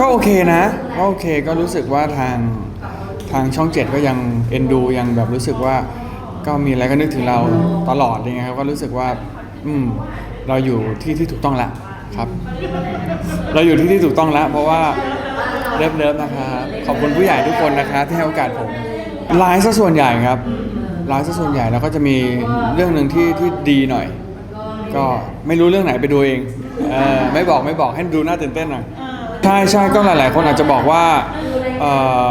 ก็โอเคนะก็โอเคก็รู้สึกว่าทางทางช่องเจ็ดก็ยังเอ็นดูยังแบบรู้สึกว่าก็มีอะไรก็นึกถึงเราตลอดอะไรเงี้ยครับก็รู้สึกว่า อืมเราอยู่ที่ที่ถูกต้องแล้วครับ เราอยู่ที่ที่ถูกต้องแล้วเพราะว่าเลิฟเลิฟนะครับขอบคุณผู้ใหญ่ทุกคนนะครับที่ให้โอกาสผมไลฟ์ซะส่วนใหญ่ครับไลฟ์ซะส่วนใหญ่แล้วก็จะมีเรื่องหนึ่งที่ที่ดีหน่อย ก็ไม่รู้เรื่องไหนไปดูเองเออไม่บอกไม่บอกให้ดูน่าตื่นเต้นหน่อย ใช่ใช่ก็หลาย ๆ คนอาจจะบอกว่าเอ่อ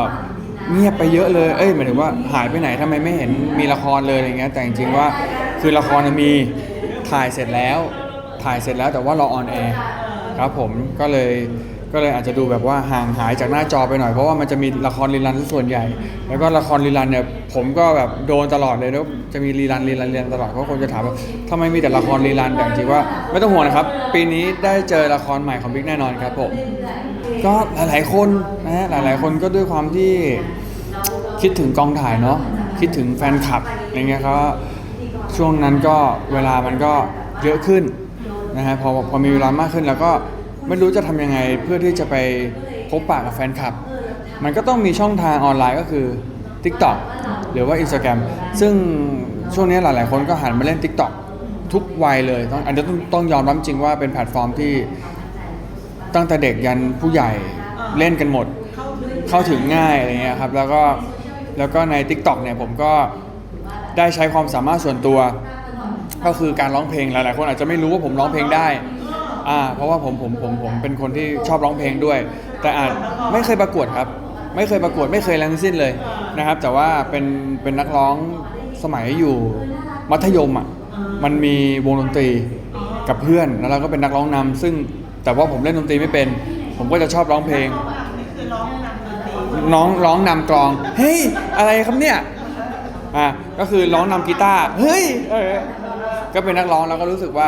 เงียบไปเยอะเลย เอ้ยหมายถึงว่าหายไปไหนทำไมไม่เห็นมีละครเลยอะไรเงี้ย แต่จริงๆว่าคือละครมีถ่ายเสร็จแล้ว ถ่ายเสร็จแล้วแต่ว่ารอออนแอร์ครับผมก็เลย ก็เลยอาจจะดูแบบว่าห่างหายจากหน้าจอไปหน่อยเพราะว่ามันจะมีละครรีรันส่วนใหญ่ แล้วก็ละครรีรันเนี่ยผมก็แบบโดนตลอดเลยแล้วจะมีรีรันรีรันรีรันตลอดเพราะคนจะถามว่าทำไมมีแต่ละครรีรันแต่จริงว่าไม่ต้องห่วงนะครับ ปีนี้ได้เจอละครใหม่ของบิ๊กแน่นอนครับผมก็หลาย ๆ คนนะฮะหลาย ๆ คนก็ด้วยความที่คิดถึงกองถ่ายเนาะคิดถึงแฟนคลับอะไรเงี้ยเขาช่วงนั้นก็เวลามันก็เยอะขึ้นนะฮะพอพอมีเวลามากขึ้นแล้วก็ ไม่รู้จะทำยังไงเพื่อที่จะไปพบปะกับแฟนคลับ มันก็ต้องมีช่องทางออนไลน์ก็คือ TikTok หรือว่า Instagram ซึ่งช่วงนี้หลายๆ คนก็หันมาเล่น TikTok ทุกวัยเลยต้องอันนี้ต้องต้องยอมรับจริงว่าเป็นแพลตฟอร์มที่ตั้งแต่เด็กยันผู้ใหญ่เล่นกันหมด เข้าถึงง่ายอะไรเงี้ยครับแล้วก็แล้วก็ใน TikTok เนี่ยผมก็ได้ใช้ความสามารถส่วนตัว ก็คือการร้องเพลงหลายๆคนอาจจะไม่รู้ว่าผมร้องเพลงได้ อ่าเพราะว่าผมผมผมผมเป็นคนที่ชอบร้องเพลงด้วย แต่อาจไม่เคยประกวดครับ ไม่เคยประกวดไม่เคยอะไรงสิ้นเลยนะครับ แต่ว่าเป็นเป็นนักร้องสมัยอยู่มัธยมอะมันมีวงดนตรีกับเพื่อนแล้วเราก็เป็นนักร้องนำซึ่งแต่ว่าผมเล่นดนตรีไม่เป็น ผมก็จะชอบร้องเพลง น้องร้องร้องนำกลอง เฮ้ยอะไรครับเนี่ยอะก็คือร้องนำกีตาร์เฮ้ยก็เป็นนักร้องแล้วก็รู้สึกว่า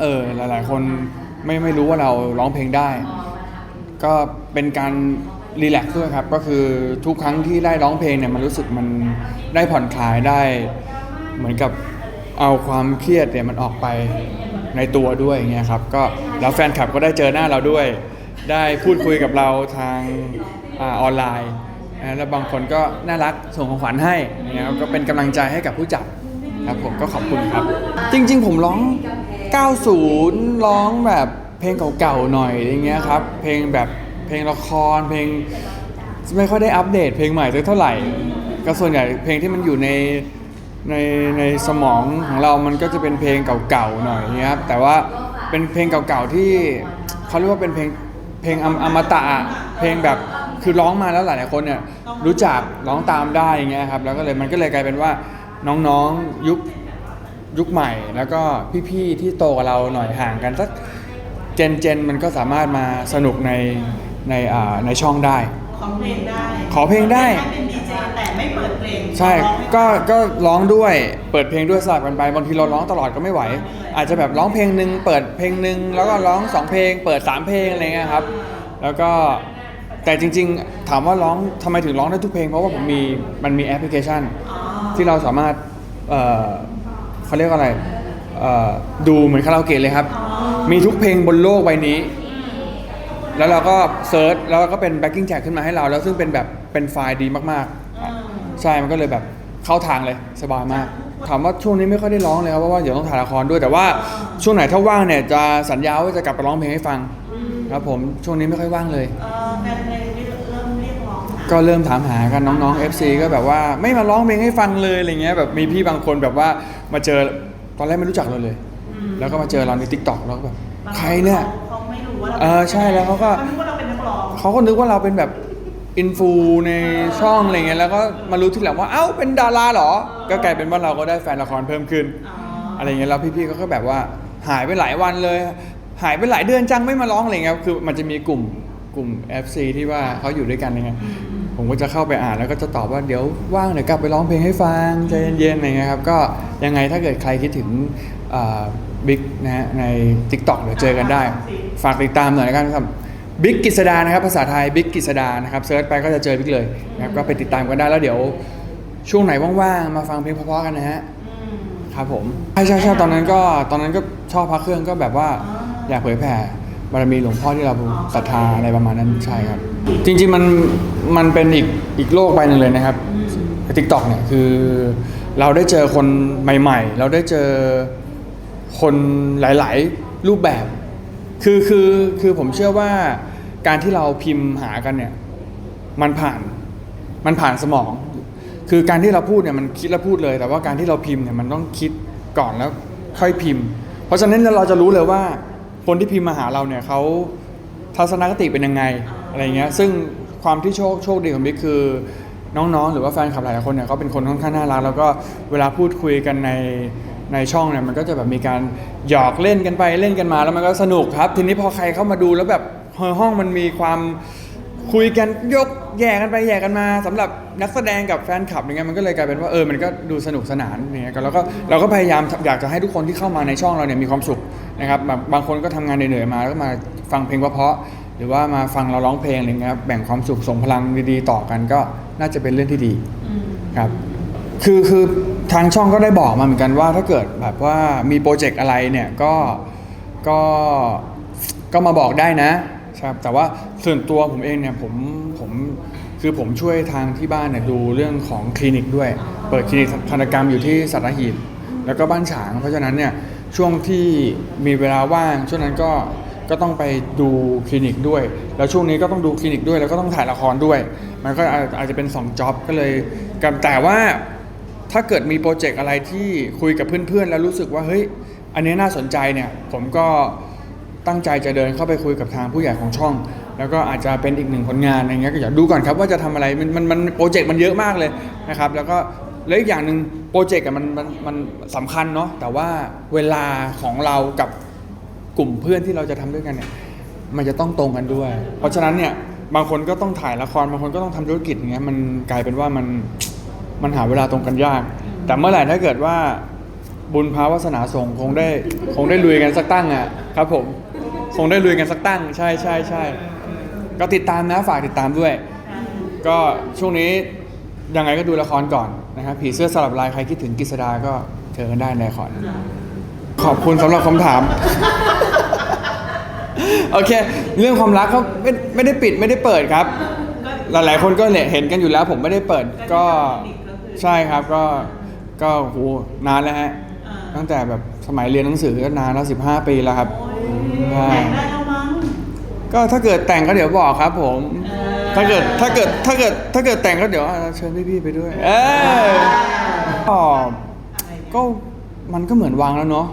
เออหลาย ๆ คนไม่ไม่รู้ว่าเราร้องเพลงได้ ก็เป็นการรีแลกซ์ด้วยครับ ก็คือทุกครั้งที่ได้ร้องเพลงเนี่ยมันรู้สึกมันได้ผ่อนคลายได้ เหมือนกับเอาความเครียดเนี่ยมันออกไปในตัวด้วยอย่างเงี้ยครับก็แล้วแฟนคลับก็ได้เจอหน้าเราด้วย ได้พูดคุยกับเราทางออนไลน์ แล้วบางคนก็น่ารักส่งของขวัญให้อย่างเงี้ยครับก็เป็นกำลังใจให้กับผู้จัด ครับผมก็ขอบคุณครับ จริง ๆ ผมร้อง 90 ร้องแบบเพลงเก่าๆหน่อยอย่างเงี้ยครับ เพลงแบบเพลงละครเพลงไม่ค่อยได้อัปเดตเพลงใหม่สักเท่าไหร่ ก็ส่วนใหญ่เพลงที่มันอยู่ในในในสมองของเรามันก็จะเป็นเพลงเก่าๆหน่อยนะครับแต่ว่าเป็นเพลงเก่าๆที่เขาเรียกว่าเป็นเพลงเพลงอมอมตะอะเพลงแบบคือร้องมาแล้วหลายๆคนเนี่ยรู้จักร้องตามได้อย่างเงี้ยครับแล้วก็เลยมันก็เลยกลายเป็นว่า น้องๆยุคยุคใหม่ แล้วก็พี่ๆที่โตกว่าเราหน่อยห่างกันสักเจนเจนมันก็สามารถมาสนุกในในอ่าในช่องได้ ขอเพลงได้ขอเพลงได้เป็นดีเจแต่ไม่เปิดเพลงใช่ ร้องให้ก็ ก็ร้องด้วย เปิดเพลงด้วยสลับกันไป บางทีเราร้องตลอดก็ไม่ไหว อาจจะแบบร้องเพลงหนึ่งเปิดเพลงหนึ่งแล้วก็ร้องสองเพลง เปิดสามเพลงอะไรเงี้ยครับ แล้วก็ แต่จริงๆ ถามว่าร้องทำไมถึงร้องได้ทุกเพลง เพราะว่าผมมี มันมีแอปพลิเคชัน ที่เราสามารถเอ่อเขาเรียกว่าอะไรเอ่อดูเหมือนคาราโอเกะเลยครับ มีทุกเพลงบนโลกใบนี้ แล้วเราก็เซิร์ชแล้วก็เป็น backing track ขึ้นมาให้เรา แล้วซึ่งเป็นแบบเป็นไฟล์ดีมากๆอะใช่มันก็เลยแบบเข้าทางเลยสบายมาก ถามว่าช่วงนี้ไม่ค่อยได้ร้องเลยครับเพราะว่าเดี๋ยวต้องถ่ายละครด้วยแต่ว่าช่วงไหนถ้าว่างเนี่ยจะสัญญาว่าจะกลับไปร้องเพลงให้ฟัง ครับผมช่วงนี้ไม่ค่อยว่างเลย เออแฟนเพลงเริ่มเรีย กร้องหาก็เริ่มถามหากันน้องๆ FC ก็แบบว่าไม่มาร้องเพลงให้ฟังเลยอะไรเงี้ยแบบมีพี่บางคนแบบว่ามาเจอตอนแรกไม่รู้จักเราเลย แล้วก็มาเจอเราใน t ิ k t o k แล้วก็แบบใครเนี่ยเขาไม่รู้ว่าเราเออใช่แล้วเขาก็เขาคิดว่าเราเป็นนักร้องเขาก็นึกว่าเราเป็นแบบอินฟูในช่องอะไรเงี้ยแล้วก็มารู้ทีหลังว่าเอ้าเป็นดาราเหรอ ก็กลายเป็นว่าเราก็ได้แฟนละครเพิ่มขึ้นอ๋ออะไรเงี้ยแล้วพี่ๆเขาก็แบบว่าหายไปหลายวันเลย หายไปหลายเดือนจังไม่มาร้องอะไรเงี้ยคือมันจะมีกลุ่ม กลุ่ม FC ที่ว่าเขาอยู่ด้วยกันอะไรเงี้ยผมก็จะเข้าไปอ่านแล้วก็จะตอบว่าเดี๋ยวว่างเดี๋ยวกลับไปร้องเพลงให้ฟังใจเย็นๆอะไรเงี้ยครับก็ยังไงถ้าเกิดใครคิดถึงบิ๊กนะฮะใน TikTok เดี๋ยวเจอกันได้ ฝากติดตามหน่อยนะครับบิ๊กกิษดานะครับภาษาไทยบิ๊กกิษดานะครับเซิร์ชไปก็จะเจอบิ๊กเลยนะครับก็ไปติดตามกันได้แล้วเดี๋ยวช่วงไหนว่างๆมาฟังเพลงเพราะๆกันนะฮะอืมครับผมใช่ใช่ใช่ตอนนั้นก็ตอนนั้นก็ชอบพักเครื่องก็แบบว่าอยากเผยแผ่ บารมีหลวงพ่อที่เราศรัทธาอะไรประมาณนั้นใช่ครับ จริงๆมันมันเป็นอีกอีกโลกใบหนึ่งเลยนะครับทิกตอกเนี่ยคือเราได้เจอคนใหม่ ๆ เราได้เจอคนหลาย ๆ รูปแบบ คือคือคือผมเชื่อว่าการที่เราพิมพ์หากันเนี่ยมันผ่านมันผ่านสมอง คือการที่เราพูดเนี่ยมันคิดแล้วพูดเลย แต่ว่าการที่เราพิมพ์เนี่ยมันต้องคิดก่อนแล้วค่อยพิมพ์ เพราะฉะนั้นเราจะรู้เลยว่า คนที่พิมพ์มาหาเราเนี่ยเขาทัศนคติเป็นยังไงอะไรเงี้ยซึ่งความที่โชคโชคดีของบิ๊กคือน้องๆ หรือว่าแฟนคลับหลายๆคนเนี่ยเขาเป็นคนค่อนข้างน่ารักแล้วก็เวลาพูดคุยกันในในช่องเนี่ยมันก็จะแบบมีการหยอกเล่นกันไปเล่นกันมาแล้วมันก็สนุกครับ ทีนี้พอใครเข้ามาดูแล้วแบบห้องมันมีความ คุยกันยกแย่กันไปแย่กันมาสำหรับนักแสดงกับแฟนคลับอย่างเงี้ยมันก็เลยกลายเป็นว่าเออมันก็ดูสนุกสนานอย่างเงี้ยแล้วก็เราก็พยายามอยากจะให้ทุกคนที่เข้ามาในช่องเราเนี่ยมีความสุขนะครับบางบางคนก็ทำงานเหนื่อยๆมาแล้วก็มาฟังเพลงเพราะๆหรือว่ามาฟังเราร้องเพลงอะไรเงี้ยครับแบ่งความสุขส่งพลังดีๆ ต่อกันก็น่าจะเป็นเรื่องที่ดี อืม ครับคือคือทางช่องก็ได้บอกมาเหมือนกันว่าถ้าเกิดแบบว่ามีโปรเจกต์อะไรเนี่ยก็ก็ก็มาบอกได้นะ ครับแต่ว่าส่วนตัวผมเองเนี่ยผมผมคือผมช่วยทางที่บ้านเนี่ยดูเรื่องของคลินิกด้วย เปิดคลินิกทันตกรรมอยู่ที่สัตหีบแล้วก็บ้านฉาง เพราะฉะนั้นเนี่ยช่วงที่มีเวลาว่าง ช่วงนั้นก็ก็ต้องไปดูคลินิกด้วย แล้วช่วงนี้ก็ต้องดูคลินิกด้วย แล้วก็ต้องถ่ายละครด้วย มันก็อาจจะเป็น2จ็อบก็เลยกันแต่ว่าถ้าเกิดมีโปรเจกต์อะไรที่คุยกับเพื่อนๆ แล้วรู้สึกว่าเฮ้ยอันนี้น่าสนใจเนี่ยผมก็ ตั้งใจจะเดินเข้าไปคุยกับทางผู้ใหญ่ของช่อง แล้วก็อาจจะเป็นอีกหนึ่งผลงานอะไรเงี้ยก็อยากดูก่อนครับว่าจะทำอะไรมันมันมันโปรเจกต์มันเยอะมากเลยนะครับแล้วก็แล้วอีกอย่างหนึ่งโปรเจกต์มันมันมันสำคัญเนาะแต่ว่าเวลาของเรากับกลุ่มเพื่อนที่เราจะทำด้วยกันเนี่ยมันจะต้องตรงกันด้วย เพราะฉะนั้นเนี่ยบางคนก็ต้องถ่ายละครบางคนก็ต้องทำธุรกิจอย่างเงี้ยมันกลายเป็นว่ามันมันหาเวลาตรงกันยาก แต่เมื่อไหร่ถ้าเกิดว่าบุญพาวาสนาส่งคงได้คงได้ลุยกันสักตั้งอะครับผม คงได้ลุยกันสักตั้ง ใช่ใช่ใช่ก็ติดตามนะฝากติดตามด้วย ก็ช่วงนี้ยังไงก็ดูละครก่อนนะครับผีเสื้อสลับลายใครคิดถึงกฤษดาก็เจอกันได้ในละครขอบคุณสำหรับคำถาม โอเค เรื่องความรักเขาไม่ไม่ได้ปิดไม่ได้เปิดครับ หลายๆ คนก็เนี่ยเห็นกันอยู่แล้ว ผมไม่ได้เปิดก็ใช่ครับก็ก็โหนานแล้วฮะตั้งแต่แบบสมัยเรียนหนังสือก็นานแล้วสิบห้าปีแล้วครับ แต่งได้แล้วมั้งก็ถ้าเกิดแต่งก็เดี๋ยวบอกครับ ผมเออถ้าเกิดถ้าเกิดถ้าเกิดถ้าเกิดแต่งก็เดี๋ยวอะเชิญพี่ๆไปด้วย เออก็อะไรเนี่ยก็มันก็เหมือนวางแล้วเนาะ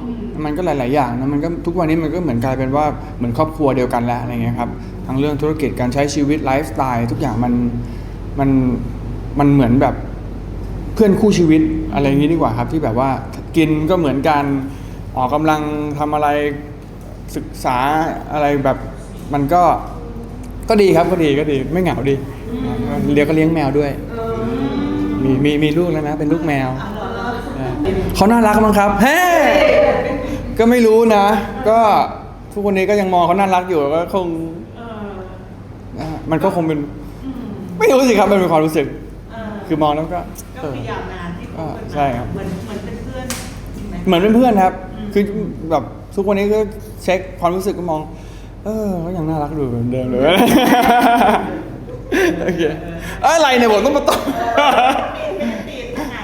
มันก็หลาย ๆ อย่างนะ มันก็ทุกวันนี้มันก็เหมือนกลายเป็นว่าเหมือนครอบครัวเดียวกันแล้วอะไรเงี้ยครับ ทั้งเรื่องธุรกิจการใช้ชีวิตไลฟ์สไตล์ทุกอย่างมันมันมันเหมือนแบบเพื่อนคู่ชีวิตอะไรอย่างนี้ดีกว่าครับ ที่แบบว่ากินก็เหมือนกันออกกำลังทำอะไร ศึกษาอะไรแบบมันก็ก็ดีครับก็ดีก็ดีไม่เหงาดีเลี้ยงก็เลี้ยงแมวด้วย มีมีมีลูกแล้วนะ เป็นลูกแมวเขาน่ารักมั้งครับเฮ้ก็ไม่รู้นะ ก็ทุกวันนี้ก็ยังมองเขาน่ารักอยู่ก็คงเอออะมันก็คงเป็นอืมไม่รู้สิครับมันเป็นความรู้สึกเออคือมองแล้วก็ก็เออคือยาวนานที่คบกันมาใช่ครับเหมือนเหมือนเป็นเพื่อนจริงไหมเหมือนเป็นเพื่อนครับอืม คือแบบทุกวันนี้ก็เช็คความรู้สึกก็มอง เออก็ยังน่ารักอยู่เหมือนเดิมเลยโอเคอะไรเนี่ยผมต้องมาตอบ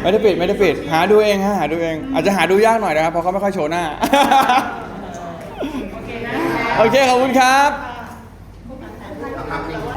ไม่ได้ปิดไม่ได้ปิด หาดูเองฮะหาดูเอง อาจจะหาดูยากหน่อยนะครับเพราะเขาไม่ค่อยโชว์หน้า โอเคนะโอเคขอบคุณครับเอ